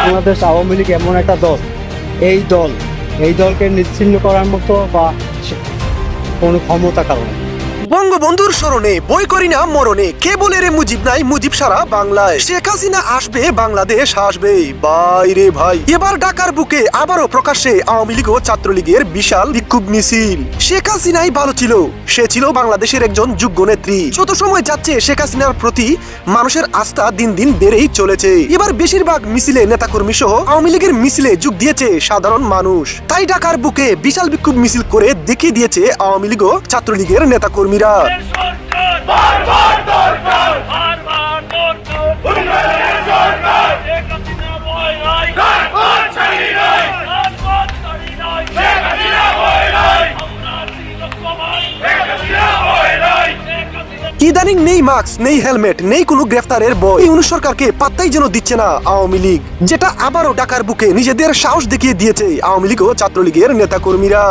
বাংলাদেশ আওয়ামী লীগ এমন একটা দল, এই দল, এই দলকে নিশ্চিন্ন করার মতো বা কোনো ক্ষমতা কারণ বঙ্গবন্ধুর স্মরণে, বই করি না মরণে কে বলে রে মুজিব নাই, মুজিব সারা বাংলায়। শেখ হাসিনা আসবে, বাংলাদেশ আসবে। ভাই রে ভাই। এবার বুকে আবারও প্রকাশ্যে আওয়ামী লীগ ও ছাত্রলীগের বিশাল বিক্ষোভ মিছিল। শেখ হাসিনাই ভালো ছিল, সে ছিল বাংলাদেশের একজন যোগ্য নেত্রী। যত সময় যাচ্ছে, শেখ হাসিনার প্রতি মানুষের আস্থা দিন দিন বেড়েই চলেছে। এবার বেশিরভাগ মিছিলে নেতাকর্মী সহ আওয়ামী লীগের মিছিলে যোগ দিয়েছে সাধারণ মানুষ। তাই ঢাকার বুকে বিশাল বিক্ষোভ মিছিল করে দেখিয়ে দিয়েছে আওয়ামী লীগ ও ছাত্রলীগের নেতাকর্মীরা। হাসিনা ইদানিং নেই মাস্ক, নেই হেলমেট, নেই কোনো গ্রেফতারের বই। এই অনু সরকারকে পাত্তাই যেন দিচ্ছে না আওয়ামী লীগ, যেটা আবারও ডাকার বুকে নিজেদের সাহস দেখিয়ে দিয়েছে আওয়ামী লীগ ও ছাত্রলীগের নেতাকর্মীরা।